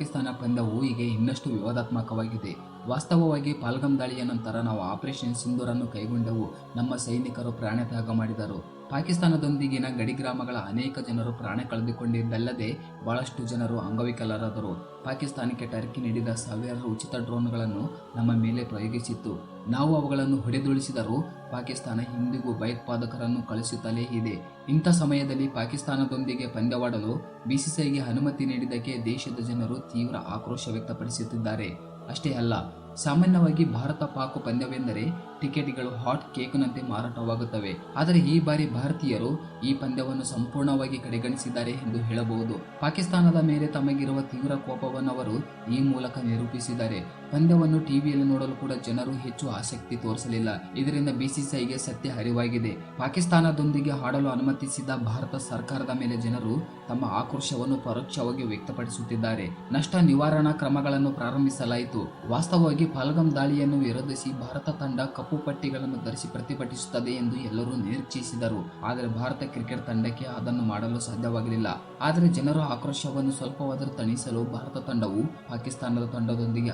ಪಾಕಿಸ್ತಾನ ಪಂದ್ಯವು ಈಗ ಇನ್ನಷ್ಟು ವಿವಾದಾತ್ಮಕವಾಗಿದೆ. ವಾಸ್ತವವಾಗಿ ಪಾಲ್ಗಮ್ ದಾಳಿಯ ನಂತರ ನಾವು ಆಪರೇಷನ್ ಸಿಂಧೂರನ್ನು ಕೈಗೊಂಡೆವು. ನಮ್ಮ ಸೈನಿಕರು ಪ್ರಾಣತ್ಯಾಗ ಮಾಡಿದರು. ಪಾಕಿಸ್ತಾನದೊಂದಿಗಿನ ಗಡಿ ಗ್ರಾಮಗಳ ಅನೇಕ ಜನರು ಪ್ರಾಣ ಕಳೆದುಕೊಂಡಿದ್ದಲ್ಲದೆ ಬಹಳಷ್ಟು ಜನರು ಅಂಗವಿಕಲರಾದರು. ಪಾಕಿಸ್ತಾನಕ್ಕೆ ಟರ್ಕಿ ನೀಡಿದ ಸಾವಿರಾರು ಉಚಿತ ಡ್ರೋನ್ಗಳನ್ನು ನಮ್ಮ ಮೇಲೆ ಪ್ರಯೋಗಿಸಿತ್ತು. ನಾವು ಅವುಗಳನ್ನು ಹೊಡೆದುಳಿಸಿದರೂ ಪಾಕಿಸ್ತಾನ ಇಂದಿಗೂ ಭಯೋತ್ಪಾದಕರನ್ನು ಕಳಿಸುತ್ತಲೇ ಇದೆ. ಇಂಥ ಸಮಯದಲ್ಲಿ ಪಾಕಿಸ್ತಾನದೊಂದಿಗೆ ಪಂದ್ಯವಾಡಲು ಬಿಸಿಸಿಐಗೆ ಅನುಮತಿ ನೀಡಿದ್ದಕ್ಕೆ ದೇಶದ ಜನರು ತೀವ್ರ ಆಕ್ರೋಶ ವ್ಯಕ್ತಪಡಿಸುತ್ತಿದ್ದಾರೆ. ಅಷ್ಟೇ ಅಲ್ಲ, ಸಾಮಾನ್ಯವಾಗಿ ಭಾರತ ಪಾಕ್ ಪಂದ್ಯವೆಂದರೆ ಟಿಕೆಟ್ಗಳು ಹಾಟ್ ಕೇಕ್ನಂತೆ ಮಾರಾಟವಾಗುತ್ತವೆ. ಆದರೆ ಈ ಬಾರಿ ಭಾರತೀಯರು ಈ ಪಂದ್ಯವನ್ನು ಸಂಪೂರ್ಣವಾಗಿ ಕಡೆಗಣಿಸಿದ್ದಾರೆ ಎಂದು ಹೇಳಬಹುದು. ಪಾಕಿಸ್ತಾನದ ಮೇಲೆ ತಮಗಿರುವ ತೀವ್ರ ಕೋಪವನ್ನು ಅವರು ಈ ಮೂಲಕ ನಿರೂಪಿಸಿದ್ದಾರೆ. ಪಂದ್ಯವನ್ನು ಟಿವಿಯಲ್ಲಿ ನೋಡಲು ಕೂಡ ಜನರು ಹೆಚ್ಚು ಆಸಕ್ತಿ ತೋರಿಸಲಿಲ್ಲ. ಇದರಿಂದ ಬಿಸಿಸಿಐಗೆ ಸತ್ಯ ಅರಿವಾಗಿದೆ. ಪಾಕಿಸ್ತಾನದೊಂದಿಗೆ ಆಡಲು ಅನುಮತಿಸಿದ ಭಾರತ ಸರ್ಕಾರದ ಮೇಲೆ ಜನರು ತಮ್ಮ ಆಕ್ರೋಶವನ್ನು ಪರೋಕ್ಷವಾಗಿ ವ್ಯಕ್ತಪಡಿಸುತ್ತಿದ್ದಾರೆ. ನಷ್ಟ ನಿವಾರಣಾ ಕ್ರಮಗಳನ್ನು ಪ್ರಾರಂಭಿಸಲಾಯಿತು. ವಾಸ್ತವವಾಗಿ ಫಾಲ್ಗಮ್ ದಾಳಿಯನ್ನು ವಿರೋಧಿಸಿ ಭಾರತ ತಂಡ ಕಪ್ಪು ಪಟ್ಟಿಗಳನ್ನು ಧರಿಸಿ ಪ್ರತಿಭಟಿಸುತ್ತದೆ ಎಂದು ಎಲ್ಲರೂ ನಿರೀಕ್ಷಿಸಿದರು. ಆದರೆ ಭಾರತ ಕ್ರಿಕೆಟ್ ತಂಡಕ್ಕೆ ಅದನ್ನು ಮಾಡಲು ಸಾಧ್ಯವಾಗಲಿಲ್ಲ. ಆದರೆ ಜನರ ಆಕ್ರೋಶವನ್ನು ಸ್ವಲ್ಪವಾದರೂ ತಣಿಸಲು ಭಾರತ ತಂಡವು ಪಾಕಿಸ್ತಾನದ ತಂಡದೊಂದಿಗೆ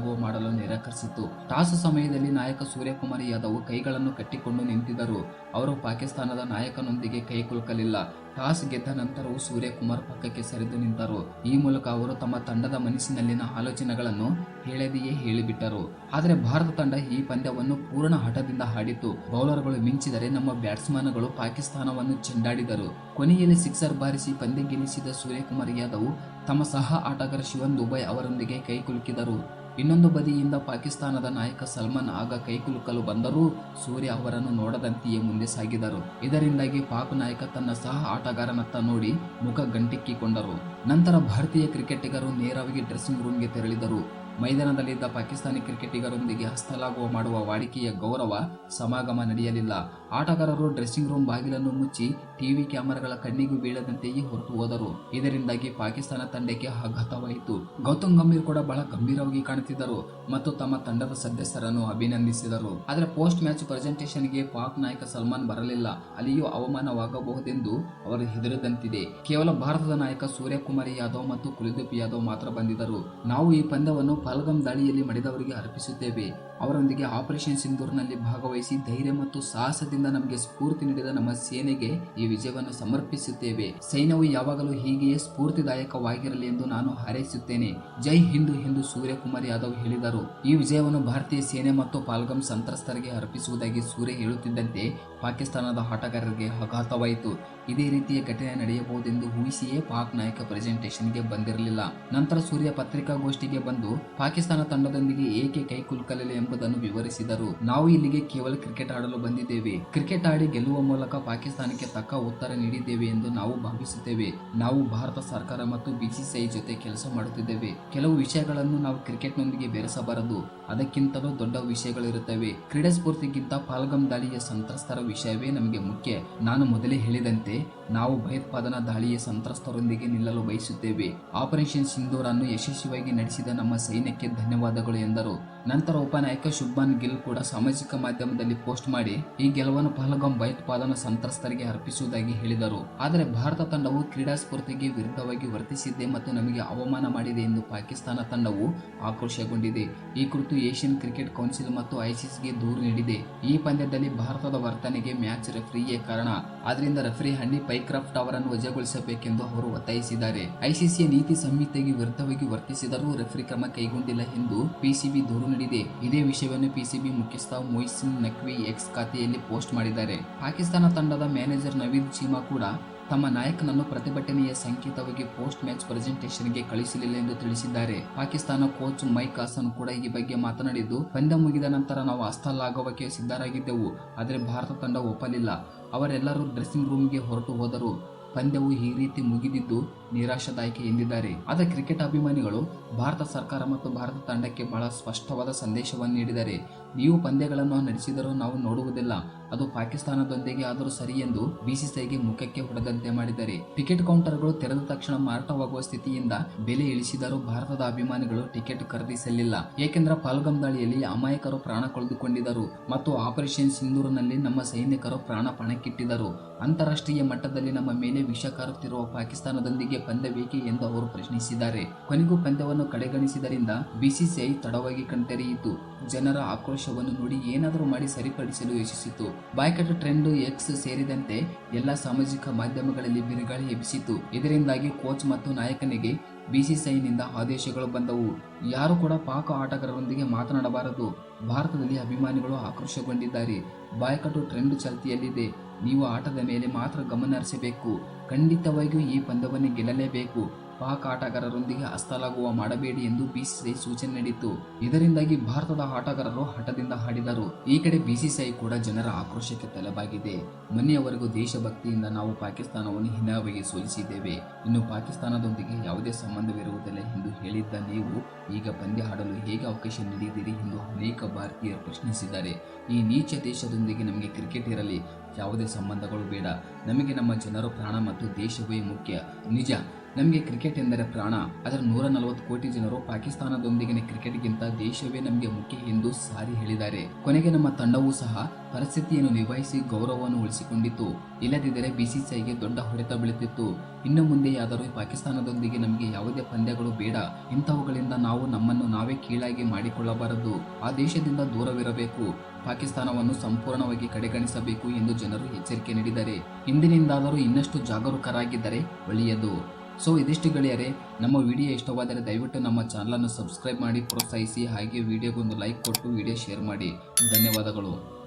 ಹಸ್ತಲಾಗುವ ಮಾಡಲು ನಿರಾಕರಿಸಿತು ಟಾಸ್ ಸಮಯದಲ್ಲಿ ನಾಯಕ ಸೂರ್ಯಕುಮಾರ್ ಯಾದವ್ ಕೈಗಳನ್ನು ಕಟ್ಟಿಕೊಂಡು ನಿಂತಿದ್ದರು. ಅವರು ಪಾಕಿಸ್ತಾನದ ನಾಯಕನೊಂದಿಗೆ ಕೈ ಕುಲುಕಲಿಲ್ಲ. ಟಾಸ್ ಗೆದ್ದ ನಂತರವೂ ಸೂರ್ಯಕುಮಾರ್ ಪಕ್ಕಕ್ಕೆ ಸರಿದು ನಿಂತರು. ಈ ಮೂಲಕ ಅವರು ತಮ್ಮ ತಂಡದ ಮನಸ್ಸಿನಲ್ಲಿನ ಆಲೋಚನೆಗಳನ್ನು ಹೇಳದೆಯೇ ಹೇಳಿಬಿಟ್ಟರು. ಆದರೆ ಭಾರತ ತಂಡ ಈ ಪಂದ್ಯವನ್ನು ಪೂರ್ಣ ಹಠದಿಂದ ಹಾಡಿತು ಬೌಲರ್ಗಳು ಮಿಂಚಿದರೆ ನಮ್ಮ ಬ್ಯಾಟ್ಸ್ಮನ್ಗಳು ಪಾಕಿಸ್ತಾನವನ್ನು ಚೆಂಡಾಡಿದರು. ಕೊನೆಯಲ್ಲಿ ಸಿಕ್ಸರ್ ಬಾರಿಸಿ ಪಂದ್ಯ ಗೆಲ್ಲಿಸಿದ ಸೂರ್ಯಕುಮಾರ್ ಯಾದವ್ ತಮ್ಮ ಸಹ ಆಟಗಾರ ಶಿವನ್ ದುಬೈ ಅವರೊಂದಿಗೆ ಕೈ ಕುಲುಕಿದರು. ಇನ್ನೊಂದು ಬದಿಯಿಂದ ಪಾಕಿಸ್ತಾನದ ನಾಯಕ ಸಲ್ಮಾನ್ ಆಗ ಕೈಕುಲುಕಲು ಬಂದರೂ ಸೂರ್ಯ ಅವರನ್ನು ನೋಡದಂತೆಯೇ ಮುಂದೆ ಸಾಗಿದರು. ಇದರಿಂದಾಗಿ ಪಾಕ್ ನಾಯಕ ತನ್ನ ಸಹ ಆಟಗಾರನತ್ತ ನೋಡಿ ಮುಖ ಗಂಟಿಕ್ಕಿಕೊಂಡರು. ನಂತರ ಭಾರತೀಯ ಕ್ರಿಕೆಟಿಗರು ನೇರವಾಗಿ ಡ್ರೆಸ್ಸಿಂಗ್ ರೂಮ್ಗೆ ತೆರಳಿದರು. ಮೈದಾನದಲ್ಲಿದ್ದ ಪಾಕಿಸ್ತಾನಿ ಕ್ರಿಕೆಟಿಗರೊಂದಿಗೆ ಹಸ್ತಲಾಗುವ ಮಾಡುವ ವಾಡಿಕೆಯ ಗೌರವ ಸಮಾಗಮ ನಡೆಯಲಿಲ್ಲ. ಆಟಗಾರರು ಡ್ರೆಸ್ಸಿಂಗ್ ರೂಮ್ ಬಾಗಿಲನ್ನು ಮುಚ್ಚಿ ಟಿವಿ ಕ್ಯಾಮೆರಾಗಳ ಕಣ್ಣಿಗೂ ಬೀಳದಂತೆಯೇ ಹೊರಟು ಹೋದರು. ಇದರಿಂದಾಗಿ ಪಾಕಿಸ್ತಾನ ತಂಡಕ್ಕೆ ಆಘಾತವಾಯಿತು. ಗೌತಮ್ ಗಂಭೀರ್ ಕೂಡ ಬಹಳ ಗಂಭೀರವಾಗಿ ಕಾಣುತ್ತಿದ್ದರು ಮತ್ತು ತಮ್ಮ ತಂಡದ ಸದಸ್ಯರನ್ನು ಅಭಿನಂದಿಸಿದರು. ಆದರೆ ಪೋಸ್ಟ್ ಮ್ಯಾಚ್ ಪ್ರೆಸೆಂಟೇಷನ್ಗೆ ಪಾಕ್ ನಾಯಕ ಸಲ್ಮಾನ್ ಬರಲಿಲ್ಲ. ಅಲ್ಲಿಯೂ ಅವಮಾನವಾಗಬಹುದೆಂದು ಅವರು ಹೆದರದಂತಿದೆ. ಕೇವಲ ಭಾರತದ ನಾಯಕ ಸೂರ್ಯಕುಮಾರ್ ಯಾದವ್ ಮತ್ತು ಕುಲದೀಪ್ ಯಾದವ್ ಮಾತ್ರ ಬಂದಿದ್ದರು. ನಾವು ಈ ಪಂದ್ಯವನ್ನು ಪಲ್ಗಮ್ ದಾಳಿಯಲ್ಲಿ ಮಡಿದವರಿಗೆ ಅರ್ಪಿಸುತ್ತೇವೆ. ಅವರೊಂದಿಗೆ ಆಪರೇಷನ್ ಸಿಂಧೂರ್ನಲ್ಲಿ ಭಾಗವಹಿಸಿ ಧೈರ್ಯ ಮತ್ತು ಸಾಹಸದಿಂದ ನಮಗೆ ಸ್ಫೂರ್ತಿ ನೀಡಿದ ನಮ್ಮ ಸೇನೆಗೆ ಈ ವಿಜಯವನ್ನು ಸಮರ್ಪಿಸುತ್ತೇವೆ. ಸೈನ್ಯವು ಯಾವಾಗಲೂ ಹೀಗೆಯೇ ಸ್ಫೂರ್ತಿದಾಯಕವಾಗಿರಲಿ ಎಂದು ನಾನು ಹಾರೈಸುತ್ತೇನೆ. ಜೈ ಹಿಂದ್ ಎಂದು ಸೂರ್ಯಕುಮಾರ್ ಯಾದವ್ ಹೇಳಿದರು. ಈ ವಿಜಯವನ್ನು ಭಾರತೀಯ ಸೇನೆ ಮತ್ತು ಪಾಲ್ಗಂ ಸಂತ್ರಸ್ತರಿಗೆ ಅರ್ಪಿಸುವುದಾಗಿ ಸೂರ್ಯ ಹೇಳುತ್ತಿದ್ದಂತೆ ಪಾಕಿಸ್ತಾನದ ಆಟಗಾರರಿಗೆ ಆಘಾತವಾಯಿತು. ಇದೇ ರೀತಿಯ ಘಟನೆ ನಡೆಯಬಹುದೆಂದು ಊಹಿಸಿಯೇ ಪಾಕ್ ನಾಯಕ ಪ್ರೆಸೆಂಟೇಷನ್ಗೆ ಬಂದಿರಲಿಲ್ಲ. ನಂತರ ಸೂರ್ಯ ಪತ್ರಿಕಾಗೋಷ್ಠಿಗೆ ಬಂದು ಪಾಕಿಸ್ತಾನ ತಂಡದೊಂದಿಗೆ ಏಕೆ ಕೈ ಕುಲುಕಲಿಲ್ಲ ಎಂಬುದನ್ನು ವಿವರಿಸಿದರು. ನಾವು ಇಲ್ಲಿಗೆ ಕೇವಲ ಕ್ರಿಕೆಟ್ ಆಡಲು ಬಂದಿದ್ದೇವೆ. ಕ್ರಿಕೆಟ್ ಆಡಿ ಗೆಲ್ಲುವ ಮೂಲಕ ಪಾಕಿಸ್ತಾನಕ್ಕೆ ತಕ್ಕ ಉತ್ತರ ನೀಡಿದ್ದೇವೆ ಎಂದು ನಾವು ಭಾವಿಸುತ್ತೇವೆ. ನಾವು ಭಾರತ ಸರ್ಕಾರ ಮತ್ತು ಬಿಸಿಸಿಐ ಜೊತೆ ಕೆಲಸ ಮಾಡುತ್ತಿದ್ದೇವೆ. ಕೆಲವು ವಿಷಯಗಳನ್ನು ನಾವು ಕ್ರಿಕೆಟ್ನೊಂದಿಗೆ ಬೆರೆಸಬಾರದು. ಅದಕ್ಕಿಂತಲೂ ದೊಡ್ಡ ವಿಷಯಗಳಿರುತ್ತವೆ. ಕ್ರೀಡಾ ಸ್ಫೂರ್ತಿಗಿಂತ ಪಾಲ್ಗಮ್ ದಾಳಿಯ ಸಂತ್ರಸ್ತರ ವಿಷಯವೇ ನಮಗೆ ಮುಖ್ಯ. ನಾನು ಮೊದಲೇ ಹೇಳಿದಂತೆ, ನಾವು ಭಯೋತ್ಪಾದನಾ ದಾಳಿಯ ಸಂತ್ರಸ್ತರೊಂದಿಗೆ ನಿಲ್ಲಲು ಬಯಸುತ್ತೇವೆ. ಆಪರೇಷನ್ ಸಿಂಧೂರ್ ಅನ್ನು ಯಶಸ್ವಿಯಾಗಿ ನಡೆಸಿದ ನಮ್ಮ ಸೈನ್ಯಕ್ಕೆ ಧನ್ಯವಾದಗಳು ಎಂದರು. ನಂತರ ಉಪನಾಯಕ ಶುಭಾನ್ ಗಿಲ್ ಕೂಡ ಸಾಮಾಜಿಕ ಮಾಧ್ಯಮದಲ್ಲಿ ಪೋಸ್ಟ್ ಮಾಡಿ, ಈ ಗೆಲುವನ್ನು ಪಹಲ್ಗಾಮ್ ಭಯೋತ್ಪಾದನಾ ಸಂತ್ರಸ್ತರಿಗೆ ಅರ್ಪಿಸುವುದಾಗಿ ಹೇಳಿದರು. ಆದರೆ ಭಾರತ ತಂಡವು ಕ್ರೀಡಾ ಸ್ಫೂರ್ತಿಗೆ ವಿರುದ್ಧವಾಗಿ ವರ್ತಿಸಿದೆ ಮತ್ತು ನಮಗೆ ಅವಮಾನ ಮಾಡಿದೆ ಎಂದು ಪಾಕಿಸ್ತಾನ ತಂಡವು ಆಕ್ರೋಶಗೊಂಡಿದೆ. ಈ ಕುರಿತು ಏಷ್ಯನ್ ಕ್ರಿಕೆಟ್ ಕೌನ್ಸಿಲ್ ಮತ್ತು ಐಸಿಸಿಗೆ ದೂರು ನೀಡಿದೆ. ಈ ಪಂದ್ಯದಲ್ಲಿ ಭಾರತದ ವರ್ತನೆಗೆ ಮ್ಯಾಚ್ ರೆಫ್ರಿಯೇ ಕಾರಣ. ಆದ್ದರಿಂದ ರೆಫ್ರಿ ಹಣ್ಣಿ ಪೈಕ್ರಾಫ್ಟ್ ಅವರನ್ನು ವಜಾಗೊಳಿಸಬೇಕೆಂದು ಅವರು ಒತ್ತಾಯಿಸಿದ್ದಾರೆ. ಐಸಿಸಿಯ ನೀತಿ ಸಂಹಿತೆಗೆ ವಿರುದ್ಧವಾಗಿ ವರ್ತಿಸಿದರೂ ರೆಫ್ರಿ ಕ್ರಮ ಕೈಗೊಂಡಿಲ್ಲ ಎಂದು ಪಿಸಿಬಿ ದೂರು ನೀಡಿದೆ. ಇದೇ ವಿಷಯವನ್ನು ಪಿಸಿಬಿ ಮುಖ್ಯಸ್ಥ ಮೊಯ್ಸಿನ್ ನಕ್ವಿ ಎಕ್ಸ್ ಖಾತೆಯಲ್ಲಿ ಪೋಸ್ಟ್ ಮಾಡಿದ್ದಾರೆ. ಪಾಕಿಸ್ತಾನ ತಂಡದ ಮ್ಯಾನೇಜರ್ ನವೀದ್ ಚೀಮಾ ಕೂಡ ತಮ್ಮ ನಾಯಕನನ್ನು ಪ್ರತಿಭಟನೆಯ ಸಂಕೇತವಾಗಿ ಪೋಸ್ಟ್ ಮ್ಯಾಚ್ ಪ್ರೆಸೆಂಟೇಷನ್ಗೆ ಕಳಿಸಲಿಲ್ಲ ಎಂದು ತಿಳಿಸಿದ್ದಾರೆ. ಪಾಕಿಸ್ತಾನ ಕೋಚ್ ಮೈಕ್ ಹಾಸನ್ ಕೂಡ ಈ ಬಗ್ಗೆ ಮಾತನಾಡಿದ್ದು, ಪಂದ್ಯ ಮುಗಿದ ನಂತರ ನಾವು ಹಸ್ತಲಾಗುವಕ್ಕೆ ಸಿದ್ಧರಾಗಿದ್ದೆವು, ಆದರೆ ಭಾರತ ತಂಡ ಒಪ್ಪಲಿಲ್ಲ. ಅವರೆಲ್ಲರೂ ಡ್ರೆಸ್ಸಿಂಗ್ ರೂಮ್ಗೆ ಹೊರಟು ಹೋದರು. ಪಂದ್ಯವು ಈ ರೀತಿ ಮುಗಿದಿದ್ದು ನಿರಾಶಾದಾಯಕ ಎಂದಿದ್ದಾರೆ. ಆದರೆ ಕ್ರಿಕೆಟ್ ಅಭಿಮಾನಿಗಳು ಭಾರತ ಸರ್ಕಾರ ಮತ್ತು ಭಾರತ ತಂಡಕ್ಕೆ ಬಹಳ ಸ್ಪಷ್ಟವಾದ ಸಂದೇಶವನ್ನು ನೀಡಿದ್ದಾರೆ. ನೀವು ಪಂದ್ಯಗಳನ್ನು ನಡೆಸಿದರೂ ನಾವು ನೋಡುವುದಿಲ್ಲ. ಅದು ಪಾಕಿಸ್ತಾನದೊಂದಿಗೆ ಆದರೂ ಸರಿ ಎಂದು ಬಿಸಿಸಿಐಗೆ ಮುಖಕ್ಕೆ ಹೊಡೆದಂತೆ ಮಾಡಿದ್ದಾರೆ. ಟಿಕೆಟ್ ಕೌಂಟರ್ಗಳು ತೆರೆದ ತಕ್ಷಣ ಮಾರಾಟವಾಗುವ ಸ್ಥಿತಿಯಿಂದ ಬೆಲೆ ಇಳಿಸಿದರೂ ಭಾರತದ ಅಭಿಮಾನಿಗಳು ಟಿಕೆಟ್ ಖರೀದಿಸಲಿಲ್ಲ. ಏಕೆಂದರೆ ಪಾಲ್ಗಮ್ ದಾಳಿಯಲ್ಲಿ ಅಮಾಯಕರು ಪ್ರಾಣ ಕಳೆದುಕೊಂಡಿದ್ದರು ಮತ್ತು ಆಪರೇಷನ್ ಸಿಂಧೂರಿನಲ್ಲಿ ನಮ್ಮ ಸೈನಿಕರು ಪ್ರಾಣ ಪಣಕ್ಕಿಟ್ಟಿದ್ದರು. ಅಂತಾರಾಷ್ಟ್ರೀಯ ಮಟ್ಟದಲ್ಲಿ ನಮ್ಮ ಮೇಲೆ ವಿಷ ಕಾರುತ್ತಿರುವ ಪಾಕಿಸ್ತಾನದೊಂದಿಗೆ ಪಂದ್ಯ ಬೇಕೆ ಎಂದು ಅವರು ಪ್ರಶ್ನಿಸಿದ್ದಾರೆ. ಕೊನೆಗೂ ಪಂದ್ಯವನ್ನು ಕಡೆಗಣಿಸಿದರಿಂದ ಬಿಸಿಸಿಐ ತಡವಾಗಿ ಕಣ್ತೆರೆಯಿತು. ಜನರ ಆಕ್ರೋಶವನ್ನು ನೋಡಿ ಏನಾದರೂ ಮಾಡಿ ಸರಿಪಡಿಸಲು ಯೋಚಿಸಿತು ಬಾಯ್ಕಟ್ ಟ್ರೆಂಡ್ ಎಕ್ಸ್ ಸೇರಿದಂತೆ ಎಲ್ಲಾ ಸಾಮಾಜಿಕ ಮಾಧ್ಯಮಗಳಲ್ಲಿ ಬಿರುಗಾಳಿ ಎಬ್ಬಿಸಿತು. ಇದರಿಂದಾಗಿ ಕೋಚ್ ಮತ್ತು ನಾಯಕನಿಗೆ ಬಿಸಿಸಿಐನಿಂದ ಆದೇಶಗಳು ಬಂದವು. ಯಾರು ಕೂಡ ಪಾಕ ಆಟಗಾರರೊಂದಿಗೆ ಮಾತನಾಡಬಾರದು. ಭಾರತದಲ್ಲಿ ಅಭಿಮಾನಿಗಳು ಆಕ್ರೋಶಗೊಂಡಿದ್ದಾರೆ. ಬಾಯ್ಕಟ್ಟು ಟ್ರೆಂಡ್ ಚಾಲ್ತಿಯಲ್ಲಿದೆ. ನೀವು ಆಟದ ಮೇಲೆ ಮಾತ್ರ ಗಮನ ಹರಿಸಬೇಕು. ಖಂಡಿತವಾಗಿಯೂ ಈ ಪಂದ್ಯವನ್ನು ಗೆಲ್ಲಲೇಬೇಕು. ಪಾಕ್ ಆಟಗಾರರೊಂದಿಗೆ ಹಸ್ತಲಾಗುವ ಮಾಡಬೇಡಿ ಎಂದು ಬಿಸಿಸಿಐ ಸೂಚನೆ ನೀಡಿತ್ತು. ಇದರಿಂದಾಗಿ ಭಾರತದ ಆಟಗಾರರು ಹಠದಿಂದ ಹಾಡಿದರು. ಈ ಕಡೆ ಬಿಸಿಸಿಐ ಕೂಡ ಜನರ ಆಕ್ರೋಶಕ್ಕೆ ತಲೆಬಾಗಿದೆ. ಮೊನ್ನೆಯವರೆಗೂ ದೇಶಭಕ್ತಿಯಿಂದ ನಾವು ಪಾಕಿಸ್ತಾನವನ್ನು ಹಿನ್ನವಾಗಿ ಸೋಲಿಸಿದ್ದೇವೆ. ಇನ್ನು ಪಾಕಿಸ್ತಾನದೊಂದಿಗೆ ಯಾವುದೇ ಸಂಬಂಧವಿರುವುದಿಲ್ಲ ಎಂದು ಹೇಳಿದ್ದ ನೀವು ಈಗ ಪಂದ್ಯ ಆಡಲು ಹೇಗೆ ಅವಕಾಶ ನೀಡಿದ್ದೀರಿ ಎಂದು ಅನೇಕ ಭಾರತೀಯರು ಪ್ರಶ್ನಿಸಿದ್ದಾರೆ. ಈ ನೀಚ ದೇಶದೊಂದಿಗೆ ನಮಗೆ ಕ್ರಿಕೆಟ್ ಇರಲಿ, ಯಾವುದೇ ಸಂಬಂಧಗಳು ಬೇಡ. ನಮಗೆ ನಮ್ಮ ಜನರು ಪ್ರಾಣ ಮತ್ತು ದೇಶವೇ ಮುಖ್ಯ. ನಿಜ ನಮಗೆ ಕ್ರಿಕೆಟ್ ಎಂದರೆ ಪ್ರಾಣ. ಅದರ ನೂರ ನಲವತ್ತು ಕೋಟಿ ಜನರು ಪಾಕಿಸ್ತಾನದೊಂದಿಗಿನ ಕ್ರಿಕೆಟ್ಗಿಂತ ದೇಶವೇ ನಮಗೆ ಮುಖ್ಯ ಎಂದು ಸಾರಿ ಹೇಳಿದ್ದಾರೆ. ಕೊನೆಗೆ ನಮ್ಮ ತಂಡವೂ ಸಹ ಪರಿಸ್ಥಿತಿಯನ್ನು ನಿಭಾಯಿಸಿ ಗೌರವವನ್ನು ಉಳಿಸಿಕೊಂಡಿತ್ತು. ಇಲ್ಲದಿದ್ದರೆ ಬಿಸಿಸಿಐಗೆ ದೊಡ್ಡ ಹೊಡೆತ ಬೀಳುತ್ತಿತ್ತು. ಇನ್ನು ಮುಂದೆಯಾದರೂ ಪಾಕಿಸ್ತಾನದೊಂದಿಗೆ ನಮಗೆ ಯಾವುದೇ ಪಂದ್ಯಗಳು ಬೇಡ. ಇಂಥವುಗಳಿಂದ ನಾವು ನಮ್ಮನ್ನು ನಾವೇ ಕೀಳಾಗಿ ಮಾಡಿಕೊಳ್ಳಬಾರದು. ಆ ದೇಶದಿಂದ ದೂರವಿರಬೇಕು. ಪಾಕಿಸ್ತಾನವನ್ನು ಸಂಪೂರ್ಣವಾಗಿ ಕಡೆಗಣಿಸಬೇಕು ಎಂದು ಜನರು ಎಚ್ಚರಿಕೆ ನೀಡಿದ್ದಾರೆ ಇಂದಿನಿಂದಾದರೂ ಇನ್ನಷ್ಟು ಜಾಗರೂಕರಾಗಿದ್ದರೆ ಒಳ್ಳೆಯದು. ಸೊ ಇದಿಷ್ಟು ಗೆಳೆಯರೆ, ನಮ್ಮ ವಿಡಿಯೋ ಇಷ್ಟವಾದರೆ ದಯವಿಟ್ಟು ನಮ್ಮ ಚಾನಲನ್ನು ಸಬ್ಸ್ಕ್ರೈಬ್ ಮಾಡಿ, ಪ್ರೋತ್ಸಾಹಿಸಿ, ಹಾಗೆ ವಿಡಿಯೋಗೊಂದು ಲೈಕ್ ಕೊಟ್ಟು ವಿಡಿಯೋ ಶೇರ್ ಮಾಡಿ. ಧನ್ಯವಾದಗಳು.